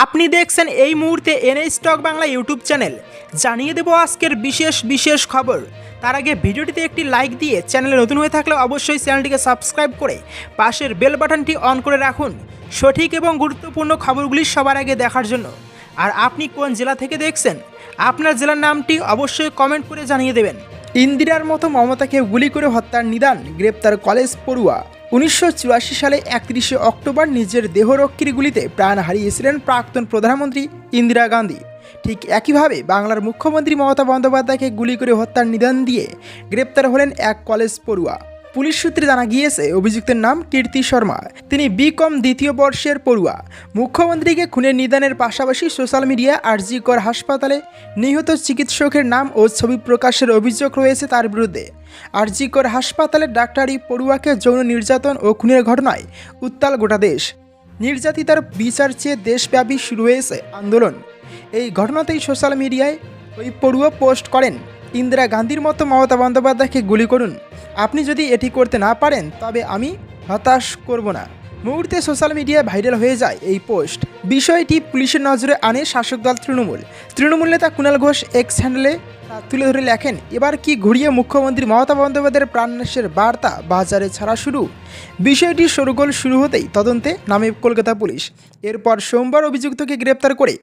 আপনি দেখছেন এই মুহূর্তে NA stock Bangla YouTube channel. জানিয়ে দেব আজকের বিশেষ বিশেষ খবর। তার আগে ভিডিওটিতে একটি লাইক দিয়ে চ্যানেলে নতুন হয়ে থাকলে অবশ্যই চ্যানেলটিকে সাবস্ক্রাইব করে পাশের বেল বাটনটি অন করে রাখুন। সঠিক এবং গুরুত্বপূর্ণ খবরগুলি সবার আগে দেখার জন্য। আর আপনি কোন জেলা থেকে দেখছেন? আপনার জেলার নামটি অবশ্যই কমেন্ট করে জানিয়ে দেবেন। ইন্দিরার মতো মমতাকে গুলি করে হত্যার নিদান গ্রেপ্তার কলেজ পড়ুয়া। উনিশশো চুরাশি সালে একত্রিশে অক্টোবর নিজের দেহরক্ষীর গুলিতে প্রাণ হারিয়েছিলেন প্রাক্তন প্রধানমন্ত্রী ইন্দিরা গান্ধী। ঠিক একইভাবে বাংলার মুখ্যমন্ত্রী মমতা বন্দ্যোপাধ্যায়কে গুলি করে হত্যার নিদান দিয়ে গ্রেপ্তার হলেন এক কলেজ পড়ুয়া। পুলিশ সূত্রে জানা গিয়েছে, অভিযুক্তের নাম কীর্তি শর্মা। তিনি বিকম দ্বিতীয় বর্ষের পড়ুয়া। মুখ্যমন্ত্রীকে খুনের নিদানের পাশাপাশি সোশ্যাল মিডিয়া আরজিকর হাসপাতালে নিহত চিকিৎসকের নাম ও ছবি প্রকাশের অভিযোগ রয়েছে তার বিরুদ্ধে। আরজিকর হাসপাতালের ডাক্তারি পড়ুয়াকে যৌন নির্যাতন ও খুনের ঘটনায় উত্তাল গোটা দেশ। নির্যাতিতার বিচার চেয়ে দেশব্যাপী শুরু হয়েছে আন্দোলন। এই ঘটনাতেই সোশ্যাল মিডিয়ায় ওই পড়ুয়া পোস্ট করেন। ইন্দিরা গান্ধীর মতো মমতা বন্দ্যোপাধ্যায়কে গুলি করুন। আপনি যদি এটি করতে না পারেন, তবে আমি হতাশ করব না। মুহূর্তে সোশ্যাল মিডিয়ায় ভাইরাল হয়ে যায় এই পোস্ট। বিষয়টি পুলিশের নজরে আনে শাসক দল তৃণমূল। তৃণমূল নেতা কুণাল ঘোষ এক্স হ্যান্ডেলে তুলে ধরে লেখেন, এবার কি ঘুরিয়ে মুখ্যমন্ত্রী মমতা বন্দ্যোপাধ্যায়ের প্রাণনাশের বার্তা বাজারে ছাড়া শুরু? বিষয়টি সরগোল শুরু হতেই তদন্তে নামে কলকাতা পুলিশ। এরপর সোমবার অভিযুক্তকে গ্রেপ্তার করে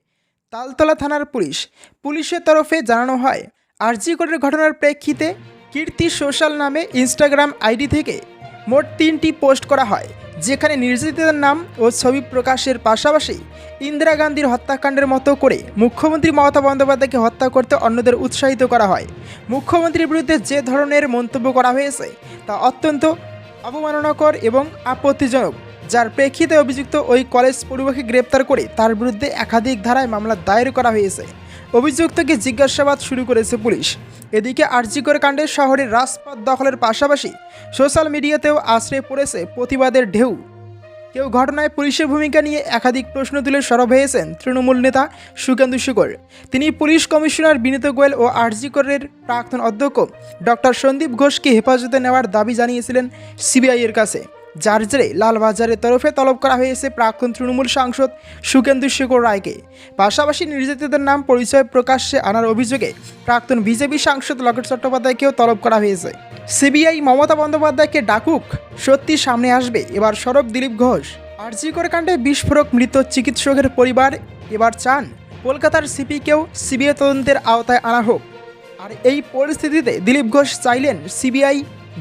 তালতলা থানার পুলিশ। পুলিশের তরফে জানানো হয় আরজিকরের ঘটনার প্রেক্ষিতে কীর্তি সোশ্যাল নামে ইনস্টাগ্রাম আইডি থেকে মোট তিনটি পোস্ট করা হয়, যেখানে নির্যাতিতার নাম ও ছবি প্রকাশের পাশাপাশি ইন্দিরা গান্ধীর হত্যাকাণ্ডের মতো করে মুখ্যমন্ত্রী মমতা বন্দ্যোপাধ্যায়কে হত্যা করতে অন্যদের উৎসাহিত করা হয়। মুখ্যমন্ত্রীর বিরুদ্ধে যে ধরনের মন্তব্য করা হয়েছে, তা অত্যন্ত অবমাননাকর এবং আপত্তিজনক, যার প্রেক্ষিতে অভিযুক্ত ওই কলেজ পড়ুয়াকে গ্রেপ্তার করে তার বিরুদ্ধে একাধিক ধারায় মামলা দায়ের করা হয়েছে। অভিযুক্তকে জিজ্ঞাসাবাদ শুরু করেছে পুলিশ। এদিকে আরজিকর কাণ্ডে শহরের রাজপথ দখলের পাশাপাশি সোশ্যাল মিডিয়াতেও আশ্রয় পড়েছে প্রতিবাদের ঢেউ। কেউ ঘটনায় পুলিশের ভূমিকা নিয়ে একাধিক প্রশ্ন তুলে সরব হয়েছেন তৃণমূল নেতা সুকেন্দু শুকর তিনি পুলিশ কমিশনার বিনীত গোয়েল ও আরজিকরের প্রাক্তন অধ্যক্ষ ডক্টর সন্দীপ ঘোষকে হেফাজতে নেওয়ার দাবি জানিয়েছিলেন সিবিআইয়ের কাছে। যার জেরে লালবাজারের তরফে তলব করা হয়েছে প্রাক্তন তৃণমূল সাংসদ সুকেন্দু শেখর রায়কে। পাশাপাশি নির্যাতিতদের নাম পরিচয় প্রকাশ্যে আনার অভিযোগে প্রাক্তন বিজেপি সাংসদ লকেট চট্টোপাধ্যায়কেও তলব করা হয়েছে। সিবিআই মমতা বন্দ্যোপাধ্যায়কে ডাকুক, সত্যি সামনে আসবে, এবার সরব দিলীপ ঘোষ। আরজিকর কাণ্ডে বিস্ফোরক মৃত চিকিৎসকের পরিবার, এবার চান কলকাতার সিপিকেও সিবিআই তদন্তের আওতায় আনা হোক। আর এই পরিস্থিতিতে দিলীপ ঘোষ চাইলেন সিবিআই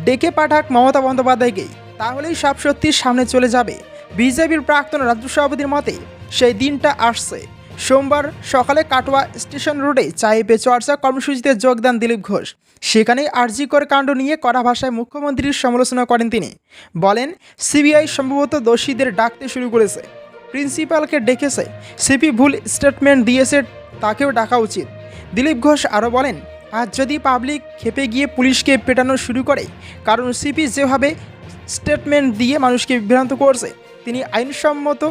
ডেকে পাঠাক মমতা বন্দ্যোপাধ্যায়কেই। তাহলেই সব সত্যি সামনে চলে যাবে। বিজেপির প্রাক্তন রাজ্য সভাপতির মতে, সেই দিনটা আসছে। সোমবার সকালে কাটোয়া স্টেশন রোডে চায়ে পে চর্চা কর্মসূচিতে যোগ দেন দিলীপ ঘোষ। সেখানে আরজিকর কাণ্ড নিয়ে কড়া ভাষায় মুখ্যমন্ত্রীর সমালোচনা করেন তিনি। বলেন, সিবিআই সম্ভবত দোষীদের ডাকতে শুরু করেছে। প্রিন্সিপালকে ডেকেছে সিপি ভুল স্টেটমেন্ট দিয়েছে, তাকেও ডাকা উচিত। দিলীপ ঘোষ আরও বলেন, আজ যদি পাবলিক খেপে গিয়ে পুলিশকে পেটানো শুরু করে, কারণ সিপি যেভাবে স্টেটমেন্ট দিয়ে মানুষকে বিভ্রান্ত করছে। তিনি আইনসম্মত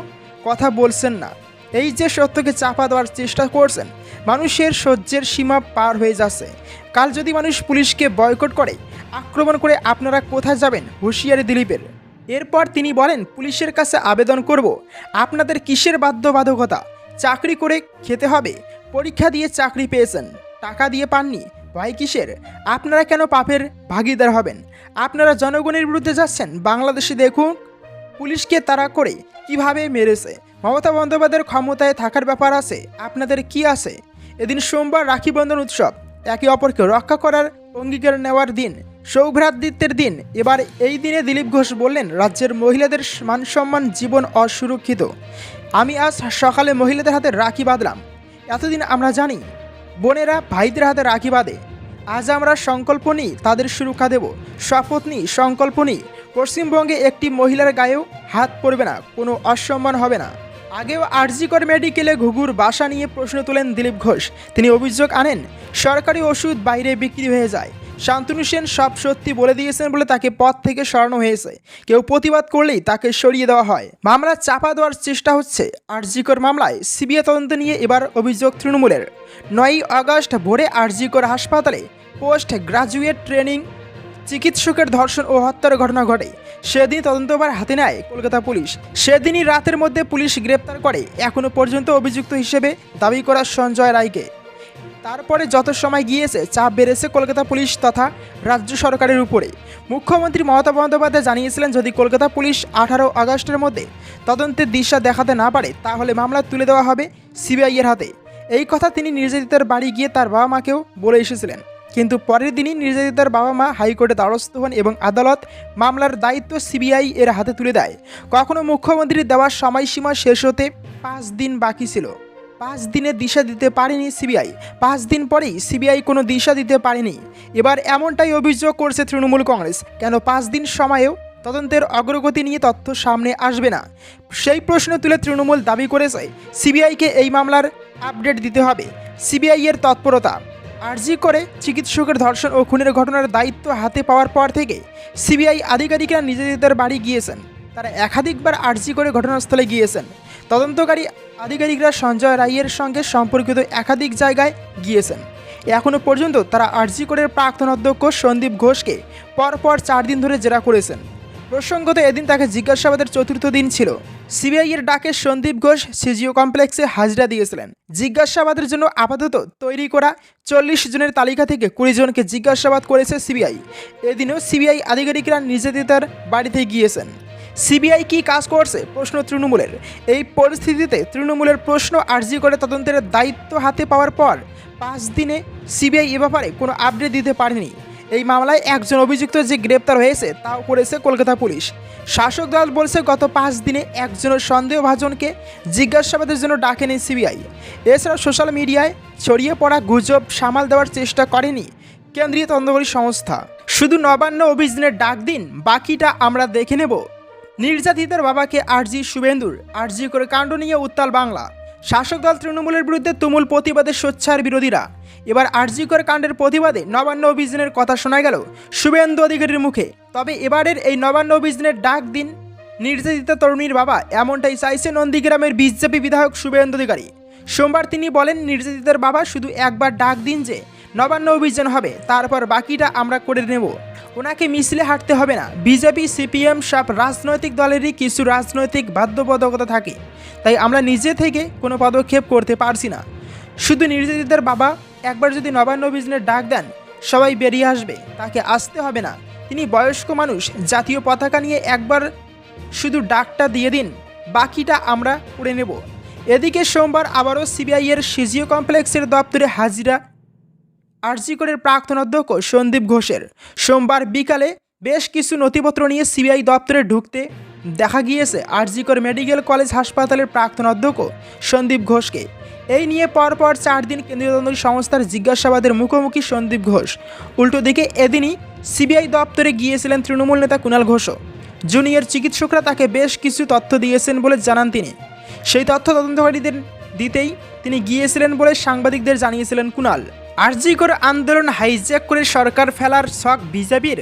কথা বলছেন না। এই যে সত্যকে চাপা দেওয়ার চেষ্টা করছেন, মানুষের সহ্যের সীমা পার হয়ে যাচ্ছে। কাল যদি মানুষ পুলিশকে বয়কট করে, আক্রমণ করে আপনারা কোথায় যাবেন? হুঁশিয়ারি দিলীপের। এরপর তিনি বলেন, পুলিশের কাছে আবেদন করব। আপনাদের কিসের বাধ্যবাধকতা? চাকরি করে খেতে হবে। পরীক্ষা দিয়ে চাকরি পেয়েছেন। টাকা দিয়ে পাননি। ভয় কিসের? আপনারা কেন পাপের ভাগিদার হবেন? আপনারা জনগণের বিরুদ্ধে যাচ্ছেন? বাংলাদেশে দেখুন, পুলিশকে তারা করে কীভাবে মেরেছে? মমতা বন্দ্যোপাধ্যায়ের ক্ষমতায় থাকার ব্যাপার আছে? আপনাদের কি আছে? এদিন সোমবার রাখি বন্ধন উৎসব। একে অপরকে রক্ষা করার অঙ্গীকার নেওয়ার দিন সৌভ্রাতৃত্বের দিন। এবার এই দিনে দিলীপ ঘোষ বললেন, রাজ্যের মহিলাদের মান সম্মান, জীবন অসুরক্ষিত। আমি আজ সকালে মহিলাদের হাতে রাখি বাঁধলাম। এতদিন আমরা জানি বোনেরা, ভাইদের হাতে রাখি বাঁধে। আজ আমরা সংকল্প নিই, তাদের সুরক্ষা দেব। শপথ নিই, সংকল্প নিই। পশ্চিমবঙ্গে একটি মহিলার গায়েও হাত পড়বে না, কোনো অসম্মান হবে না। আগেও আরজিকর মেডিকেলে ঘুঘুর বাসা নিয়ে প্রশ্ন তোলেন দিলীপ ঘোষ। তিনি অভিযোগ আনেন, সরকারি ওষুধ বাইরে বিক্রি হয়ে যায়। শান্তনু সেন সব সত্যি বলে দিয়েছেন বলে তাকে পথ থেকে সরানো হয়েছে। কেউ প্রতিবাদ করলেই তাকে সরিয়ে দেওয়া হয়। মামলা চাপা দেওয়ার চেষ্টা হচ্ছে। আরজিকর মামলায় সিবিআই তদন্ত নিয়ে এবার অভিযোগ তৃণমূলের। নয়ই আগস্ট ভোরে আরজিকর হাসপাতালে পোস্ট গ্রাজুয়েট ট্রেনিং চিকিৎসকের ধর্ষণ ও হত্যার ঘটনা ঘটে। সেদিন তদন্তবার হাতে নেয় কলকাতা পুলিশ। সেদিনই রাতের মধ্যে পুলিশ গ্রেপ্তার করে। এখনও পর্যন্ত অভিযুক্ত হিসেবে দাবি করা সঞ্জয় রায়কে। তারপরে যত সময় গিয়েছে, চাপ বেড়েছে কলকাতা পুলিশ তথা রাজ্য সরকারের উপরে। মুখ্যমন্ত্রী মমতা বন্দ্যোপাধ্যায় জানিয়েছিলেন, যদি কলকাতা পুলিশ আঠারো আগস্টের মধ্যে তদন্তের দিশা দেখাতে না পারে, তাহলে মামলা তুলে দেওয়া হবে সিবিআইয়ের হাতে। এই কথা তিনি নির্যাতিতার বাড়ি গিয়ে তার বাবা মাকেও বলে এসেছিলেন। কিন্তু পরের দিনই নির্যাতিতার বাবা মা হাইকোর্টে দ্বারস্থ হন এবং আদালত মামলার দায়িত্ব সিবিআই এর হাতে তুলে দেয়। কখনো মুখ্যমন্ত্রীর দেওয়ার সময়সীমা শেষ হতে পাঁচ দিন বাকি ছিল। পাঁচ দিনে দিশা দিতে পারেনি সিবিআই। পাঁচ দিন পরেই সিবিআই কোনো দিশা দিতে পারেনি। এবার এমনটাই অভিযোগ করছে তৃণমূল কংগ্রেস। কেন পাঁচ দিন সময়েও তদন্তের অগ্রগতি নিয়ে তথ্য সামনে আসবে না? সেই প্রশ্ন তুলে তৃণমূল দাবি করেছে, সিবিআইকে এই মামলার আপডেট দিতে হবে। সিবিআইয়ের তৎপরতা, আরজি করে চিকিৎসকের ধর্ষণ ও খুনের ঘটনার দায়িত্ব হাতে পাওয়ার পর থেকে সিবিআই আধিকারিকরা নিজেদের বাড়ি গিয়েছেন। তারা একাধিকবার আরজি করে ঘটনাস্থলে গিয়েছেন। তদন্তকারী আধিকারিকরা সঞ্জয় রায়ের সঙ্গে সম্পর্কিত একাধিক জায়গায় গিয়েছেন। এখনও পর্যন্ত তারা আরজি করের প্রাক্তন অধ্যক্ষ সন্দীপ ঘোষকে পরপর চার দিন ধরে জেরা করেছেন। প্রসঙ্গত এদিন তাকে জিজ্ঞাসাবাদের চতুর্থ দিন ছিল। সিবিআইয়ের ডাকে সন্দীপ ঘোষ সিজিও কমপ্লেক্সে হাজিরা দিয়েছিলেন। জিজ্ঞাসাবাদের জন্য আপাতত তৈরি করা চল্লিশ জনের তালিকা থেকে কুড়ি জনকে জিজ্ঞাসাবাদ করেছে সিবিআই। এদিনও সিবিআই আধিকারিকরা নির্যাতিতার বাড়িতে গিয়েছেন। সিবিআই কি কাজ করছে? প্রশ্ন তৃণমূলের। এই পরিস্থিতিতে তৃণমূলের প্রশ্ন আর্জি করে তদন্তের দায়িত্ব হাতে পাওয়ার পর পাঁচ দিনে সিবিআই এ ব্যাপারে কোনো আপডেট দিতে পারেনি। এই মামলায় একজন অভিযুক্ত যে গ্রেপ্তার হয়েছে, তাও করেছে কলকাতা পুলিশ। শাসক দল বলছে গত পাঁচ দিনে একজনের সন্দেহভাজনকে জিজ্ঞাসাবাদের জন্য ডাকেনি সিবিআই। এছাড়া সোশ্যাল মিডিয়ায় ছড়িয়ে পড়া গুজব সামাল দেওয়ার চেষ্টা করেনি কেন্দ্রীয় তদন্তকারী সংস্থা। শুধু নবান্ন অভিযানের ডাক দিন বাকিটা আমরা দেখে নেব। নির্যাতিতার বাবাকে আরজি শুভেন্দুর, আরজি করে কাণ্ড নিয়ে উত্তাল বাংলা। শাসক দল তৃণমূলের বিরুদ্ধে তুমুল প্রতিবাদে সোচ্চার বিরোধীরা। এবার আরজিকর কাণ্ডের প্রতিবাদে নবান্ন অভিযানের কথা শোনা গেল শুভেন্দু অধিকারীর মুখে। তবে এবারের এই নবান্ন অভিযানের ডাক দিন, নির্যাতিতা তরুণীর বাবা এমনটাই চাইছে নন্দীগ্রামের বিজেপি বিধায়ক শুভেন্দু অধিকারী। সোমবার তিনি বলেন, নির্যাতিতার বাবা শুধু একবার ডাক দিন যে নবান্ন অভিযান হবে, তারপর বাকিটা আমরা করে নেব। ওনাকে মিছিলে হাঁটতে হবে না। বিজেপি, সিপিএম সব রাজনৈতিক দলেরই কিছু রাজনৈতিক বাধ্যবাধকতা থাকে। তাই আমরা নিজে থেকে কোনো পদক্ষেপ করতে পারছি না। শুধু নির্যাতিতার বাবা, একবার যদি নবান্ন অভিযানের ডাক দেন, সবাই বেরিয়ে আসবে, তাকে আসতে হবে না। তিনি বয়স্ক মানুষ, জাতীয় পতাকা নিয়ে একবার শুধু ডাকটা দিয়ে দিন, বাকিটা আমরা করে নেব। এদিকে সোমবার আবারও সিবিআইয়ের সিজিও কমপ্লেক্সের দপ্তরে হাজিরা আরজিকরের প্রাক্তন অধ্যক্ষ সন্দীপ ঘোষের। সোমবার বিকালে বেশ কিছু নথিপত্র নিয়ে সিবিআই দপ্তরে ঢুকতে দেখা গিয়েছে আরজিকর মেডিকেল কলেজ হাসপাতালের প্রাক্তন অধ্যক্ষ সন্দীপ ঘোষকে। এই নিয়ে পরপর চার দিন কেন্দ্রীয় তদন্ত সংস্থার জিজ্ঞাসাবাদের মুখোমুখি সন্দীপ ঘোষ। উল্টো দিকে এদিনই সিবিআই দপ্তরে গিয়েছিলেন তৃণমূল নেতা কুণাল ঘোষও। জুনিয়র চিকিৎসকরা তাকে বেশ কিছু তথ্য দিয়েছেন বলে জানান তিনি। সেই তথ্য তদন্তকারীদের দিতেই তিনি গিয়েছিলেন বলে সাংবাদিকদের জানিয়েছিলেন কুণাল। আরজিকর আন্দোলন হাইজ্যাক করে সরকার ফেলার শখ বিজেপির,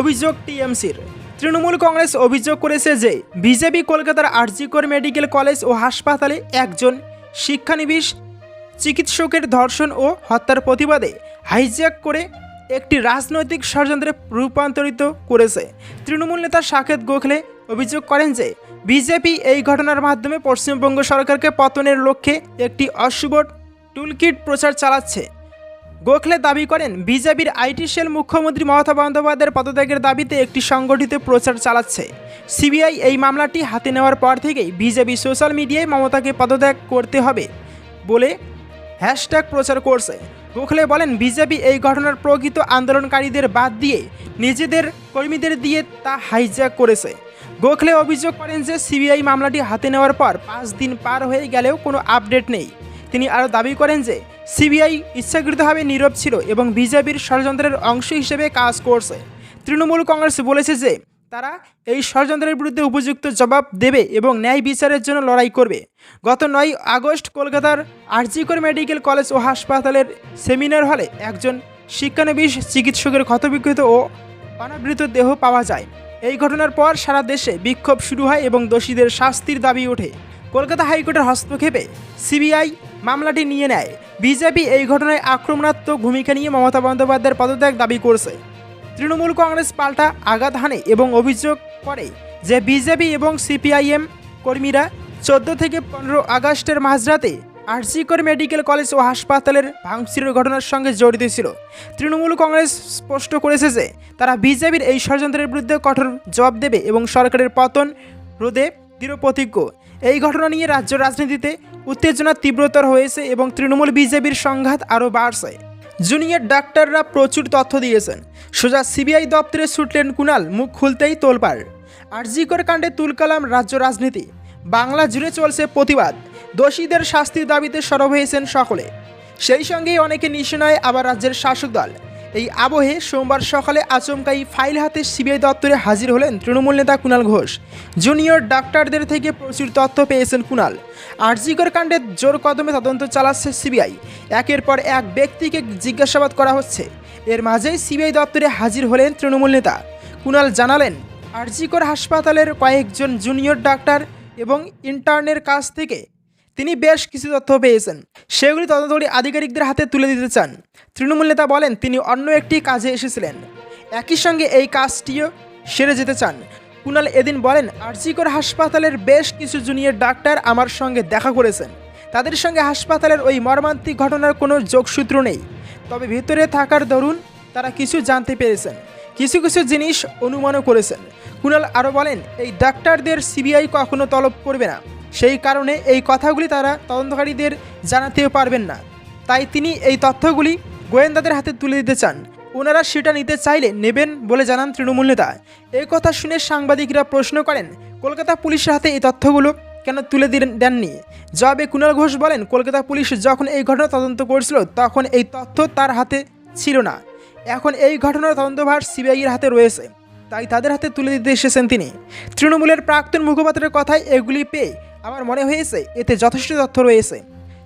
অভিযোগ টিএমসির। তৃণমূল কংগ্রেস অভিযোগ করেছে যে, বিজেপি কলকাতার আরজিকর মেডিকেল কলেজ ও হাসপাতালে একজন শিক্ষানিবিশ চিকিৎসকের ধর্ষণ ও হত্যার প্রতিবাদে হাইজ্যাক করে একটি রাজনৈতিক ষড়যন্ত্রে রূপান্তরিত করেছে। তৃণমূল নেতা সাকেত গোখলে অভিযোগ করেন যে, বিজেপি এই ঘটনার মাধ্যমে পশ্চিমবঙ্গ সরকারকে পতনের লক্ষ্যে একটি অশুভ টুলকিট প্রচার চালাচ্ছে। গোখলে দাবি করেন, বিজেপির আইটি সেল মুখ্যমন্ত্রী মমতা বন্দ্যোপাধ্যায়ের পদত্যাগের দাবিতে একটি সংগঠিত প্রচার চালাচ্ছে। সিবিআই এই মামলাটি হাতে নেওয়ার পর থেকেই বিজেপি সোশ্যাল মিডিয়ায় মমতাকে পদত্যাগ করতে হবে বলে হ্যাশট্যাগ প্রচার করছে। গোখলে বলেন, বিজেপি এই ঘটনার প্রকৃত আন্দোলনকারীদের বাদ দিয়ে নিজেদের কর্মীদের দিয়ে তা হাইজ্যাক করেছে। গোখলে অভিযোগ করেন যে সিবিআই মামলাটি হাতে নেওয়ার পর পাঁচ দিন পার হয়ে গেলেও কোনো আপডেট নেই। তিনি আরও দাবি করেন যে সিবিআই ইচ্ছাকৃতভাবে নীরব ছিল এবং বিজেপির ষড়যন্ত্রের অংশ হিসেবে কাজ করছে। তৃণমূল কংগ্রেস বলেছে যে, তারা এই ষড়যন্ত্রের বিরুদ্ধে উপযুক্ত জবাব দেবে এবং ন্যায় বিচারের জন্য লড়াই করবে। গত নয় আগস্ট কলকাতার আরজিকর মেডিকেল কলেজ ও হাসপাতালের সেমিনার হলে একজন শিক্ষানবিশ চিকিৎসকের ক্ষতবিক্ষত ও অনাবৃত দেহ পাওয়া যায়। এই ঘটনার পর সারা দেশে বিক্ষোভ শুরু হয় এবং দোষীদের শাস্তির দাবি ওঠে। কলকাতা হাইকোর্টের হস্তক্ষেপে সিবিআই মামলাটি নিয়ে নেয়। বিজেপি এই ঘটনায় আক্রমণাত্মক ভূমিকা নিয়ে মমতা বন্দ্যোপাধ্যায়ের পদত্যাগ দাবি করছে। তৃণমূল কংগ্রেস পাল্টা আঘাত হানে এবং অভিযোগ করে যে বিজেপি এবং সিপিআইএম কর্মীরা চোদ্দ থেকে পনেরো আগস্টের মাঝরাতে আরজিকর মেডিকেল কলেজ ও হাসপাতালের ভাঙচুরের ঘটনার সঙ্গে জড়িত ছিল। তৃণমূল কংগ্রেস স্পষ্ট করেছে যে তারা বিজেপির এই ষড়যন্ত্রের বিরুদ্ধে কঠোর জবাব দেবে এবং সরকারের পতন রোধে দৃঢ় প্রতিজ্ঞ এই ঘটনা নিয়ে রাজ্য রাজনীতিতে উত্তেজনা তীব্রতর হয়েছে এবং তৃণমূল বিজেপির সংঘাত আরও বাড়ছে। জুনিয়র ডাক্তাররা প্রচুর তথ্য দিয়েছেন। সোজা সিবিআই দপ্তরে ছুটলেন কুনাল মুখ খুলতেই তোলপাড়। আরজিকর কাণ্ডে তুলকালাম রাজ্য রাজনীতি। বাংলা জুড়ে চলছে প্রতিবাদ। দোষীদের শাস্তির দাবিতে সরব হয়েছেন সকলে। সেই সঙ্গেই অনেকে নিশানায় আবার রাজ্যের শাসক দল। এই আবহে সোমবার সকালে আচমকাই ফাইল হাতে সিবিআই দপ্তরে হাজির হলেন তৃণমূল নেতা কুণাল ঘোষ। জুনিয়র ডাক্তারদের থেকে প্রচুর তথ্য পেয়েছেন কুণাল আরজিকর কাণ্ডে জোর কদমে তদন্ত চালাচ্ছে সিবিআই। একের পর এক ব্যক্তিকে জিজ্ঞাসাবাদ করা হচ্ছে। এর মাঝেই সিবিআই দপ্তরে হাজির হলেন তৃণমূল নেতা। কুণাল জানালেন, আরজিকর হাসপাতালের কয়েকজন জুনিয়র ডাক্তার এবং ইন্টার্নের কাছ থেকে তিনি বেশ কিছু তথ্য পেয়েছেন। সেগুলি তদন্তকারী আধিকারিকদের হাতে তুলে দিতে চান। তৃণমূল নেতা বলেন, তিনি অন্য একটি কাজে এসেছিলেন। একই সঙ্গে এই কাজটিও সেরে যেতে চান। কুণাল এদিন বলেন, আরজিকর হাসপাতালের বেশ কিছু জুনিয়র ডাক্তার আমার সঙ্গে দেখা করেছেন। তাদের সঙ্গে হাসপাতালের ওই মর্মান্তিক ঘটনার কোনো যোগসূত্র নেই। তবে ভেতরে থাকার দরুন তারা কিছু জানতে পেরেছেন। কিছু কিছু জিনিস অনুমানও করেছেন। কুণাল আরও বলেন, এই ডাক্তারদের সিবিআই কখনো তলব করবে না। সেই কারণে এই কথাগুলি তারা তদন্তকারীদের জানাতেও পারবেন না। তাই তিনি এই তথ্যগুলি গোয়েন্দাদের হাতে তুলে দিতে চান। ওনারা সেটা নিতে চাইলে নেবেন বলে জানান তৃণমূল নেতা। এই কথা শুনে সাংবাদিকরা প্রশ্ন করেন, কলকাতা পুলিশের হাতে এই তথ্যগুলো কেন তুলে দিলেন দেননি? জবাবে কুণাল ঘোষ বলেন, কলকাতা পুলিশ যখন এই ঘটনা তদন্ত করছিল, তখন এই তথ্য তার হাতে ছিল না। এখন এই ঘটনার তদন্তভার সিবিআইয়ের হাতে রয়েছে। তাই তাদের হাতে তুলে দিতে এসেছেন তিনি। তৃণমূলের প্রাক্তন মুখপাত্রের কথায় এগুলি পেয়ে আমার মনে হয়েছে, এতে যথেষ্ট তথ্য রয়েছে।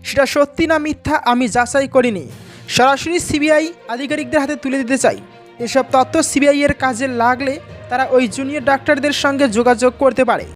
সেটা সত্যি না মিথ্যা আমি যাচাই করিনি। সরাসরি সিবিআই আধিকারিকদের হাতে তুলে দিতে চাই। এসব তথ্য সিবিআইয়ের কাজে লাগলে তারা ওই জুনিয়র ডাক্তারদের সঙ্গে যোগাযোগ করতে পারে।